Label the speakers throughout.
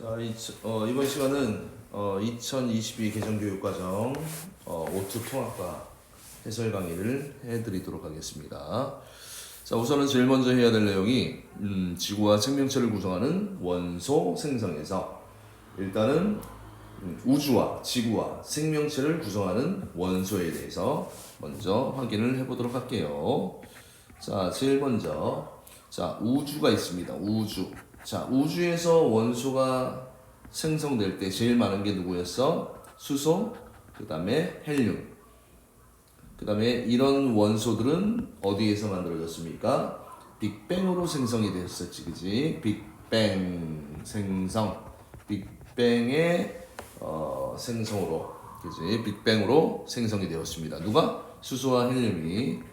Speaker 1: 자, 이, 어, 이번 시간은 어, 2022 개정교육과정 어, 오투 통합과 해설 강의를 해드리도록 하겠습니다. 자, 우선은 제일 먼저 해야 될 내용이 음, 지구와 생명체를 구성하는 원소 생성에서 일단은 음, 우주와 지구와 생명체를 구성하는 원소에 대해서 먼저 확인을 해보도록 할게요. 자, 제일 먼저 자 우주가 있습니다. 우주. 자 우주에서 원소가 생성될 때 제일 많은 게 누구였어? 수소, 그 다음에 헬륨. 그 다음에 이런 원소들은 어디에서 만들어졌습니까? 빅뱅으로 생성이 됐었지, 그지? 빅뱅 생성. 빅뱅의 어, 생성으로, 그지? 빅뱅으로 생성이 되었습니다. 누가? 수소와 헬륨이.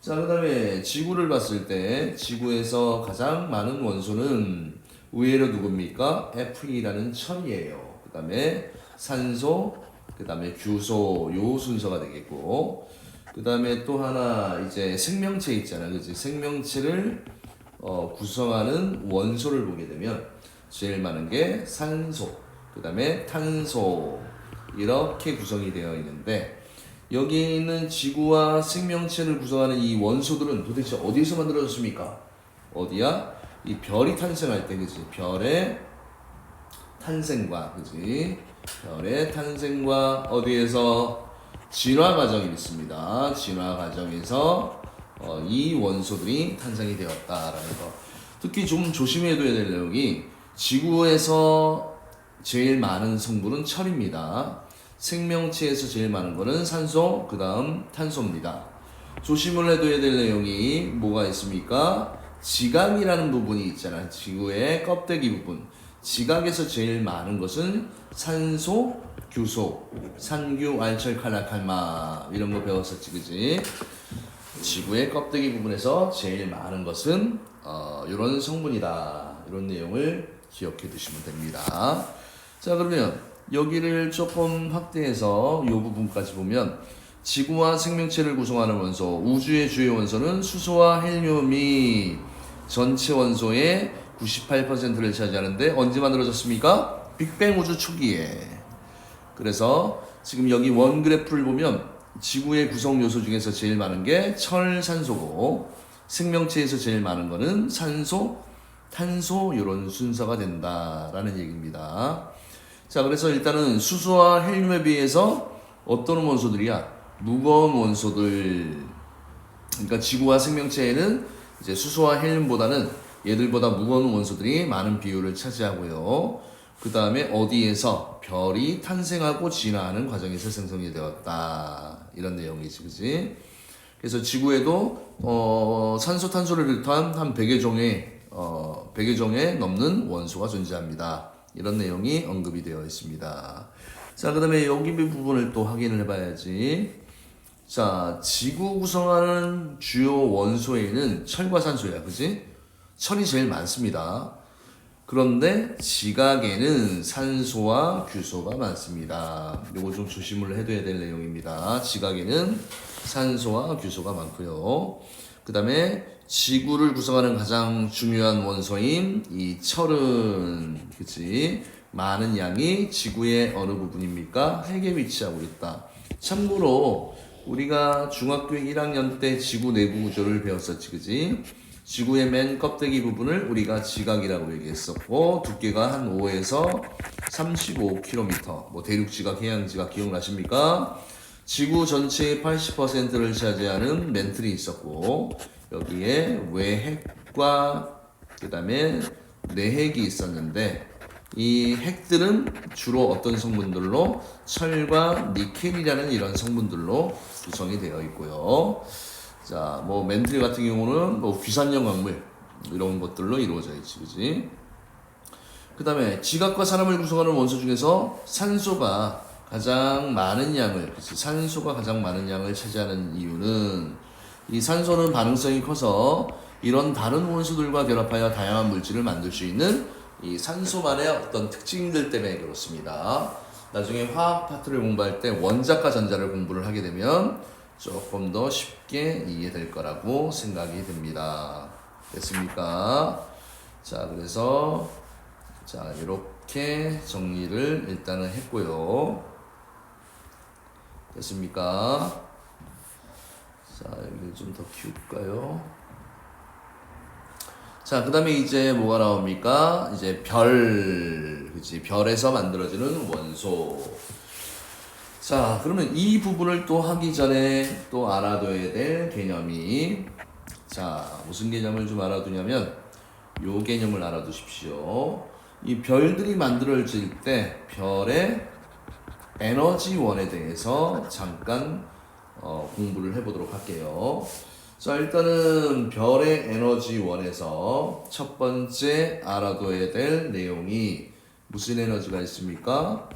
Speaker 1: 자, 그 다음에 지구를 봤을 때 지구에서 가장 많은 원소는 의외로 누굽니까? Fe라는 철이에요. 그 다음에 산소, 그 다음에 규소, 요 순서가 되겠고, 그 다음에 또 하나 이제 생명체 있잖아요. 그치? 생명체를 어, 구성하는 원소를 보게 되면 제일 많은 게 산소, 그 다음에 탄소, 이렇게 구성이 되어 있는데, 여기 있는 지구와 생명체를 구성하는 이 원소들은 도대체 어디에서 만들어졌습니까? 어디야? 이 별이 탄생할 때, 그지? 별의 탄생과, 그지? 별의 탄생과 어디에서 진화 과정이 있습니다. 진화 과정에서 어, 이 원소들이 탄생이 되었다라는 거. 특히 좀 조심해둬야 될 내용이 지구에서 제일 많은 성분은 철입니다. 생명체에서 제일 많은 거는 산소, 그 다음 탄소입니다. 조심을 해둬야 될 내용이 뭐가 있습니까? 지각이라는 부분이 있잖아요. 지구의 껍데기 부분. 지각에서 제일 많은 것은 산소, 규소, 산규, 알철, 칼라칼마 이런 거 배웠었지, 그지? 지구의 껍데기 부분에서 제일 많은 것은 어, 이런 성분이다. 이런 내용을 기억해 두시면 됩니다. 자, 그러면 여기를 조금 확대해서 이 부분까지 보면 지구와 생명체를 구성하는 원소, 우주의 주요 원소는 수소와 헬륨이 전체 원소의 98%를 차지하는데 언제 만들어졌습니까? 빅뱅 우주 초기에. 그래서 지금 여기 원 그래프를 보면 지구의 구성 요소 중에서 제일 많은 게 철, 산소고 생명체에서 제일 많은 거는 산소, 탄소 이런 순서가 된다라는 얘기입니다. 자, 그래서 일단은 수소와 헬륨에 비해서 어떤 원소들이야? 무거운 원소들. 그러니까 지구와 생명체에는 이제 수소와 헬륨보다는 얘들보다 무거운 원소들이 많은 비율을 차지하고요. 그 다음에 어디에서 별이 탄생하고 진화하는 과정에서 생성이 되었다. 이런 내용이지, 그지? 그래서 지구에도, 어, 산소, 탄소를 비롯한 한 100여 종의, 어, 100여 종의 넘는 원소가 존재합니다. 이런 내용이 언급이 되어 있습니다. 자, 그 다음에 여기 부분을 또 확인을 해봐야지. 자, 지구 구성하는 주요 원소에는 철과 산소야, 그지? 철이 제일 많습니다. 그런데 지각에는 산소와 규소가 많습니다. 요거 좀 조심을 해둬야 될 내용입니다. 지각에는 산소와 규소가 많고요. 그 다음에 지구를 구성하는 가장 중요한 원소인 이 철은 그치 많은 양이 지구의 어느 부분입니까? 핵에 위치하고 있다. 참고로 우리가 중학교 1학년 때 지구 내부 구조를 배웠었지 그지? 지구의 맨 껍데기 부분을 우리가 지각이라고 얘기했었고 두께가 한 5에서 35km 뭐 대륙 지각, 해양 지각 기억나십니까? 지구 전체의 80%를 차지하는 멘틀이 있었고 여기에 외핵과 그 다음에 내핵이 있었는데 이 핵들은 주로 어떤 성분들로 철과 니켈이라는 이런 성분들로 구성이 되어 있고요. 자, 뭐 멘틀 같은 경우는 뭐 귀산염 광물 이런 것들로 이루어져 있지, 그지? 그 다음에 지각과 사람을 구성하는 원소 중에서 산소가 가장 많은 양을, 그치? 산소가 가장 많은 양을 차지하는 이유는 이 산소는 반응성이 커서 이런 다른 원소들과 결합하여 다양한 물질을 만들 수 있는 이 산소만의 어떤 특징들 때문에 그렇습니다. 나중에 화학 파트를 공부할 때 원자과 전자를 공부를 하게 되면 조금 더 쉽게 이해될 거라고 생각이 듭니다. 됐습니까? 자, 그래서 자, 이렇게 정리를 일단은 했고요. 됐습니까? 자, 여기를 좀 더 키울까요? 자, 그 다음에 이제 뭐가 나옵니까? 이제 별, 그치. 별에서 만들어지는 원소. 자, 그러면 이 부분을 또 하기 전에 또 알아둬야 될 개념이, 자, 무슨 개념을 좀 알아두냐면, 요 개념을 알아두십시오. 이 별들이 만들어질 때 별의 에너지원에 대해서 잠깐 어, 공부를 해보도록 할게요. 자, 일단은 별의 에너지원에서 첫 번째 알아둬야 될 내용이 무슨 에너지가 있습니까?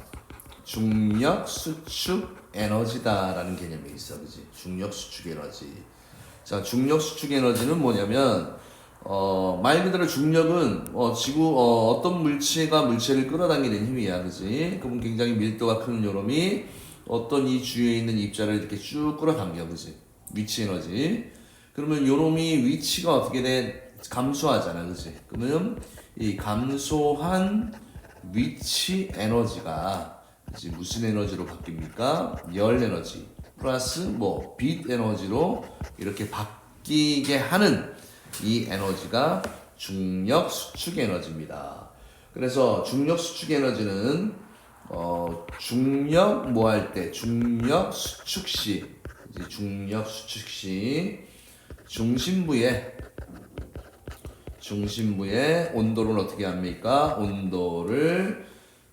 Speaker 1: 중력 수축 에너지다라는 개념이 있어, 그지? 중력 수축 에너지. 자, 중력 수축 에너지는 뭐냐면 어, 말 그대로 중력은 어, 지구 어, 어떤 물체가 물체를 끌어당기는 힘이야, 그지? 그러면 굉장히 밀도가 큰 요놈이 어떤 이 주위에 있는 입자를 이렇게 쭉 끌어당겨, 그지? 위치 에너지. 그러면 요놈이 위치가 어떻게 돼? 감소하잖아, 그지? 그러면 이 감소한 위치 에너지가 그지 무슨 에너지로 바뀝니까? 열 에너지 플러스 뭐 빛 에너지로 이렇게 바뀌게 하는 이 에너지가 중력 수축 에너지입니다. 그래서 중력 수축 에너지는 어 중력 뭐 할 때 중력 수축 시 이제 중력 수축 시 중심부에 중심부의 온도를 어떻게 합니까? 온도를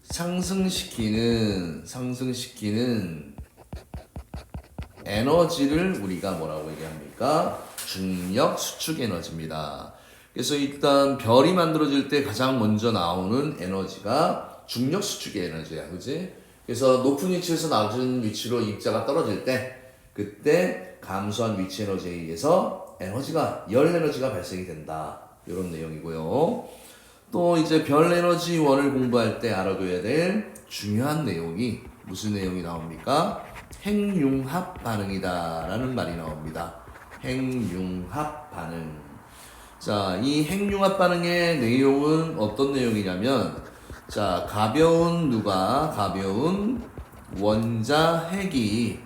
Speaker 1: 상승시키는 상승시키는 에너지를 우리가 뭐라고 얘기합니까? 중력 수축 에너지입니다. 그래서 일단 별이 만들어질 때 가장 먼저 나오는 에너지가 중력 수축의 에너지야, 그지? 그래서 높은 위치에서 낮은 위치로 입자가 떨어질 때 그때 감소한 위치 에너지에 의해서 에너지가 열 에너지가 발생이 된다. 이런 내용이고요. 또 이제 별 에너지원을 공부할 때 알아둬야 될 중요한 내용이 무슨 내용이 나옵니까? 핵융합 반응이다라는 말이 나옵니다. 핵융합 반응. 자, 이 핵융합 반응의 내용은 어떤 내용이냐면, 자, 가벼운 누가, 가벼운 원자 핵이,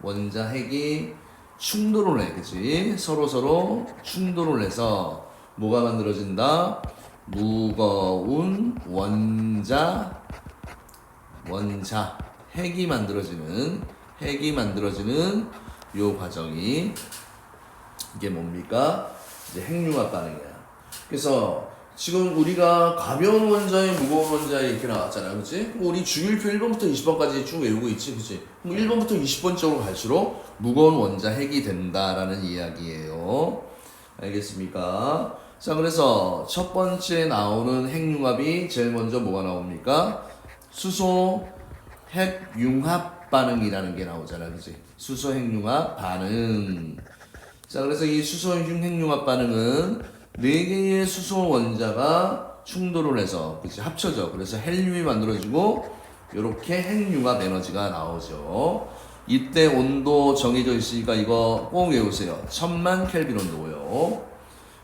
Speaker 1: 원자 핵이 충돌을 해, 그치? 서로 서로 충돌을 해서 뭐가 만들어진다? 무거운 원자, 원자, 핵이 만들어지는, 핵이 만들어지는 요 과정이 이게 뭡니까? 이제 핵융합 반응이야. 그래서 지금 우리가 가벼운 원자에 무거운 원자에 이렇게 나왔잖아. 그치? 우리 주율표 1번부터 20번까지 쭉 외우고 있지. 그치? 그럼 1번부터 20번 쪽으로 갈수록 무거운 원자 핵이 된다라는 이야기예요. 알겠습니까? 자, 그래서 첫 번째 나오는 핵융합이 제일 먼저 뭐가 나옵니까? 수소 핵융합 반응이라는 게 나오잖아. 그치? 수소 핵융합 반응. 자, 그래서 이 수소 핵융합 반응은 네 개의 수소 원자가 충돌을 해서 그치 합쳐져. 그래서 헬륨이 만들어지고 이렇게 핵융합 에너지가 나오죠. 이때 온도 정해져 있으니까 이거 꼭 외우세요. 천만 켈빈 온도고요.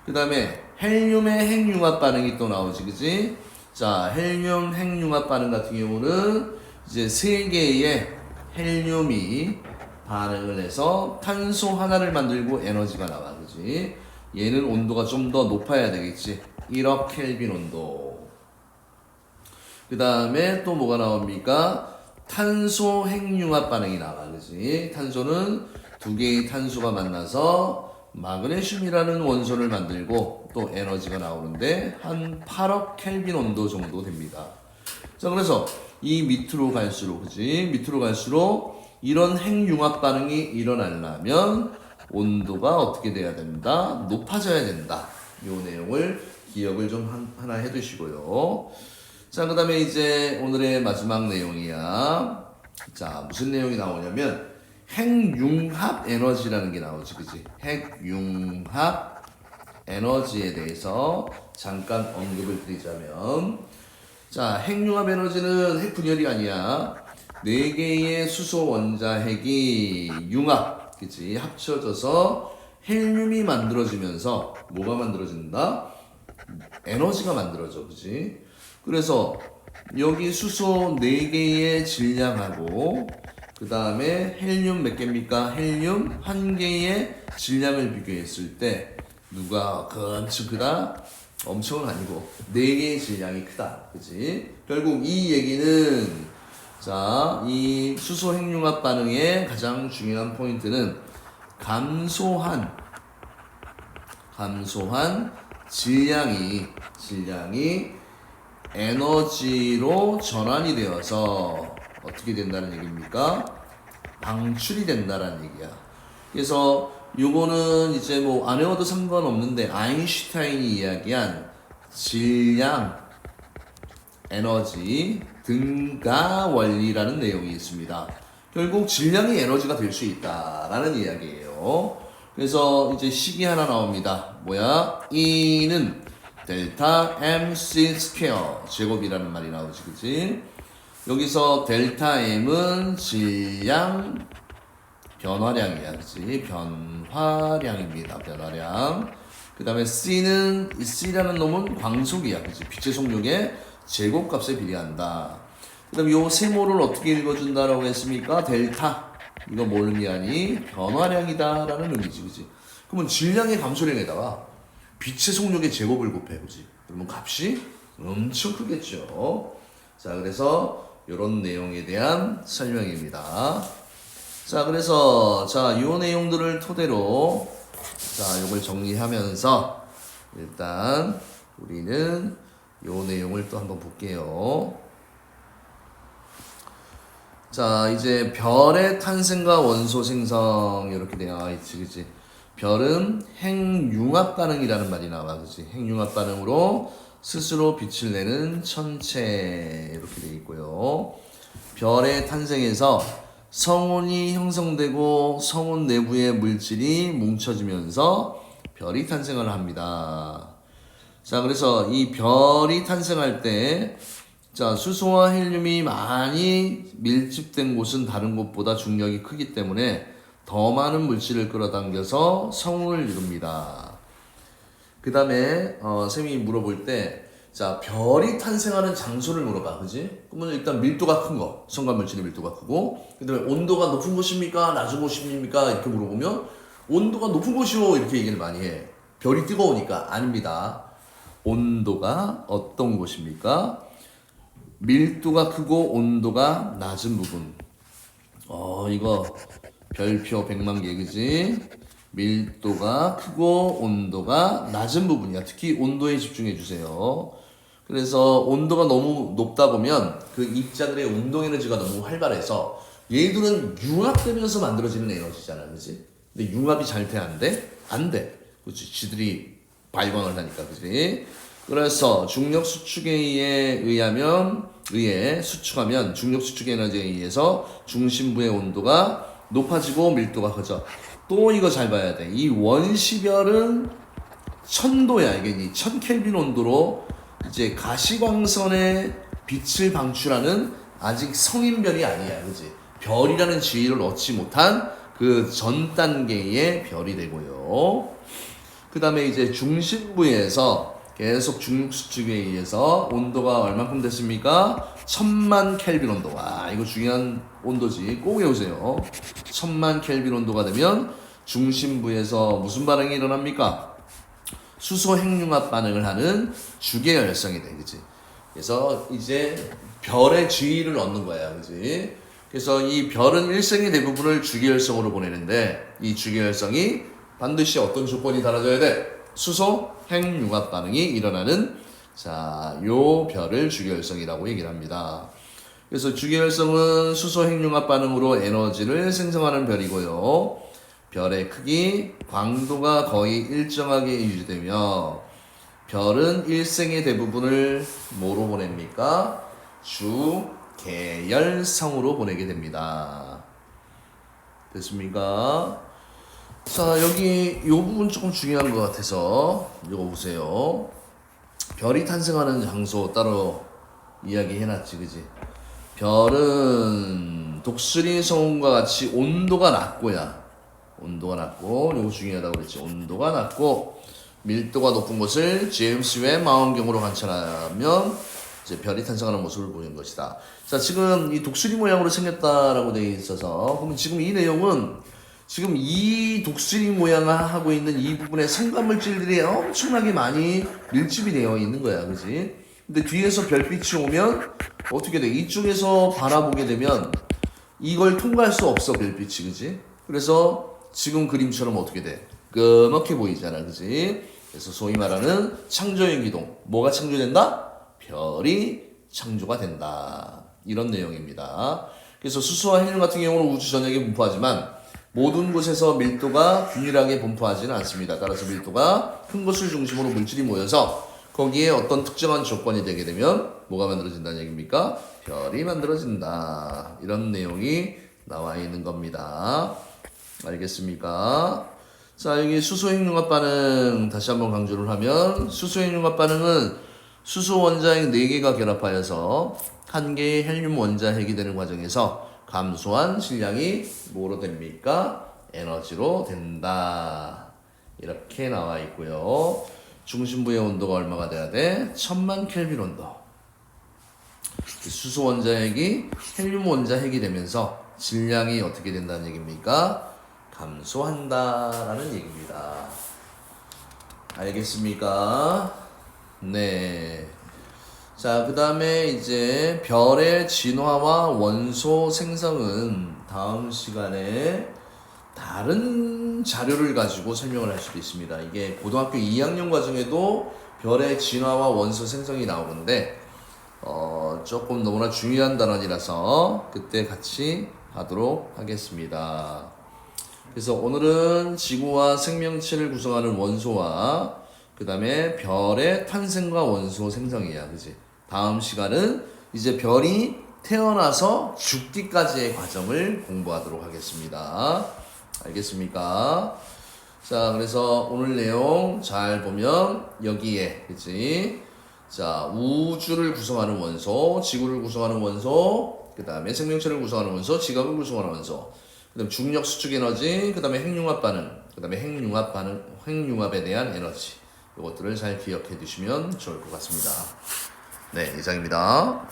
Speaker 1: 그 다음에 헬륨의 핵융합 반응이 또 나오지, 그지? 자, 헬륨 핵융합 반응 같은 경우는 이제 세 개의 헬륨이 반응을 해서 탄소 하나를 만들고 에너지가 나와, 그지? 얘는 온도가 좀 더 높아야 되겠지. 1억 켈빈 온도. 그 다음에 또 뭐가 나옵니까? 탄소 핵융합 반응이 나와, 그지? 탄소는 두 개의 탄소가 만나서 마그네슘이라는 원소를 만들고 또 에너지가 나오는데 한 8억 켈빈 온도 정도 됩니다. 자, 그래서 이 밑으로 갈수록, 그지? 밑으로 갈수록 이런 핵융합 반응이 일어나려면 온도가 어떻게 돼야 된다? 높아져야 된다. 요 내용을 기억을 좀 한- 하나 해 두시고요. 자, 그 다음에 이제 오늘의 마지막 내용이야. 자, 무슨 내용이 나오냐면 핵융합 에너지라는 게 나오지, 그지? 핵융합 에너지에 대해서 잠깐 언급을 드리자면, 자, 핵융합 에너지는 핵 분열이 아니야. 네 개의 수소 원자 핵이 융합, 그치? 합쳐져서 헬륨이 만들어지면서 뭐가 만들어진다? 에너지가 만들어져, 그지? 그래서 여기 수소 4개의 질량하고 그 다음에 헬륨 몇 개입니까? 헬륨 한 개의 질량을 비교했을 때 누가 엄청 크다? 엄청은 아니고 4개의 질량이 크다. 그지? 결국 이 얘기는 자, 이 수소 핵융합 반응의 가장 중요한 포인트는 감소한 감소한 질량이 질량이 에너지로 전환이 되어서 어떻게 된다는 얘기입니까? 방출이 된다는 얘기야. 그래서 요거는 이제 뭐 안 외워도 상관없는데 아인슈타인이 이야기한 질량 에너지 등가 원리라는 내용이 있습니다. 결국 질량이 에너지가 될 수 있다라는 이야기예요. 그래서 이제 식이 하나 나옵니다. 뭐야? E는 델타 MC 스퀘어 제곱이라는 말이 나오지, 그치? 여기서 델타 M은 질량 변화량이야, 그치? 변화량입니다, 변화량. 그 다음에 C는, 이 C라는 놈은 광속이야, 그치? 빛의 속력에 제곱값에 비례한다. 그 다음에 요 세모를 어떻게 읽어준다라고 했습니까? 델타. 이거 뭘 의미하니? 변화량이다라는 의미지, 그치? 그러면 질량의 감소량에다가 빛의 속력의 제곱을 곱해, 그치? 그러면 값이 엄청 크겠죠. 자, 그래서 이런 내용에 대한 설명입니다. 자, 그래서 자, 요 내용들을 토대로 자, 요걸 정리하면서 일단 우리는 요 내용을 또 한번 볼게요. 자, 이제 별의 탄생과 원소 생성 이렇게 되어 있지, 그치? 별은 핵융합 반응이라는 말이 나와, 그치? 핵융합 반응으로 스스로 빛을 내는 천체 이렇게 되어 있고요. 별의 탄생에서 성운이 형성되고 성운 내부의 물질이 뭉쳐지면서 별이 탄생을 합니다. 자, 그래서 이 별이 탄생할 때, 자, 수소와 헬륨이 많이 밀집된 곳은 다른 곳보다 중력이 크기 때문에 더 많은 물질을 끌어당겨서 성운을 이룹니다. 그 다음에, 어, 쌤이 물어볼 때, 자, 별이 탄생하는 장소를 물어봐, 그지? 그러면 일단 밀도가 큰 거, 성간 물질의 밀도가 크고, 그 다음에 온도가 높은 곳입니까? 낮은 곳입니까? 이렇게 물어보면, 온도가 높은 곳이요. 이렇게 얘기를 많이 해. 별이 뜨거우니까. 아닙니다. 온도가 어떤 곳입니까? 밀도가 크고 온도가 낮은 부분. 어, 이거 별표 100만 개, 그지? 밀도가 크고 온도가 낮은 부분이야. 특히 온도에 집중해 주세요. 그래서 온도가 너무 높다 보면 그 입자들의 운동 에너지가 너무 활발해서 얘들은 융합되면서 만들어지는 에너지잖아, 그지? 근데 융합이 잘 돼, 안 돼? 안 돼. 그치? 지들이 발광을 하니까, 그지? 그래서 중력 수축에 의하면, 의해 수축하면 중력 수축 에너지에 의해서 중심부의 온도가 높아지고 밀도가 커져. 또 이거 잘 봐야 돼. 이 원시별은 천도야. 이게 이 천켈빈 온도로 이제 가시광선의 빛을 방출하는 아직 성인별이 아니야. 그지? 별이라는 지위를 얻지 못한 그 전 단계의 별이 되고요. 그 다음에 이제 중심부에서 계속 중력 수축에 의해서 온도가 얼만큼 됐습니까? 천만 켈빈 온도. 와, 이거 중요한 온도지. 꼭 외우세요. 천만 켈빈 온도가 되면 중심부에서 무슨 반응이 일어납니까? 수소 핵융합 반응을 하는 주계 열성이 돼, 그치? 그래서 이제 별의 주위를 얻는 거야, 그치? 그래서 이 별은 일생의 대부분을 주계 열성으로 보내는데 이 주계 열성이 반드시 어떤 조건이 달아져야 돼? 수소 핵융합 반응이 일어나는 자, 요 별을 주계열성이라고 얘기를 합니다. 그래서 주계열성은 수소 핵융합 반응으로 에너지를 생성하는 별이고요. 별의 크기, 광도가 거의 일정하게 유지되며 별은 일생의 대부분을 뭐로 보냅니까? 주 계열성으로 보내게 됩니다. 됐습니까? 자, 여기 이 부분 조금 중요한 것 같아서 이거 보세요. 별이 탄생하는 장소 따로 이야기해놨지, 그지? 별은 독수리 성운과 같이 온도가 낮고야. 온도가 낮고, 이거 중요하다고 그랬지. 온도가 낮고, 밀도가 높은 곳을 제임스 웹 망원경으로 관찰하면 이제 별이 탄생하는 모습을 보는 것이다. 자, 지금 이 독수리 모양으로 생겼다라고 되어 있어서 그러면 지금 이 내용은 지금 이 독수리 모양을 하고 있는 이 부분에 성간물질들이 엄청나게 많이 밀집이 되어 있는 거야, 그지? 근데 뒤에서 별빛이 오면 어떻게 돼? 이쪽에서 바라보게 되면 이걸 통과할 수 없어, 별빛이, 그지? 그래서 지금 그림처럼 어떻게 돼? 끄먹게 보이잖아, 그지? 그래서 소위 말하는 창조의 기동. 뭐가 창조된다? 별이 창조가 된다. 이런 내용입니다. 그래서 수소와 헬륨 같은 경우는 우주 전역에 분포하지만 모든 곳에서 밀도가 균일하게 분포하지는 않습니다. 따라서 밀도가 큰 것을 중심으로 물질이 모여서 거기에 어떤 특정한 조건이 되게 되면 뭐가 만들어진다는 얘기입니까? 별이 만들어진다. 이런 내용이 나와 있는 겁니다. 알겠습니까? 자, 여기 수소핵융합 반응 다시 한번 강조를 하면 수소핵융합 반응은 수소 원자핵 4개가 결합하여서 한 개의 헬륨 원자 핵이 되는 과정에서 감소한 질량이 뭐로 됩니까? 에너지로 된다. 이렇게 나와 있고요. 중심부의 온도가 얼마가 돼야 돼? 천만 켈빈 온도. 수소 원자핵이 헬륨 원자핵이 되면서 질량이 어떻게 된다는 얘기입니까? 감소한다라는 얘기입니다. 알겠습니까? 네. 자, 그 다음에 이제 별의 진화와 원소 생성은 다음 시간에 다른 자료를 가지고 설명을 할 수도 있습니다. 이게 고등학교 2학년 과정에도 별의 진화와 원소 생성이 나오는데, 어, 조금 너무나 중요한 단원이라서 그때 같이 하도록 하겠습니다. 그래서 오늘은 지구와 생명체를 구성하는 원소와 그 다음에 별의 탄생과 원소 생성이야. 그지? 다음 시간은 이제 별이 태어나서 죽기까지의 과정을 공부하도록 하겠습니다. 알겠습니까? 자, 그래서 오늘 내용 잘 보면 여기에, 그치? 자, 우주를 구성하는 원소, 지구를 구성하는 원소, 그 다음에 생명체를 구성하는 원소, 지각을 구성하는 원소, 그 다음에 중력 수축 에너지, 그 다음에 핵융합 반응, 그 다음에 핵융합 반응, 핵융합에 대한 에너지. 이것들을 잘 기억해 두시면 좋을 것 같습니다. 네, 이상입니다.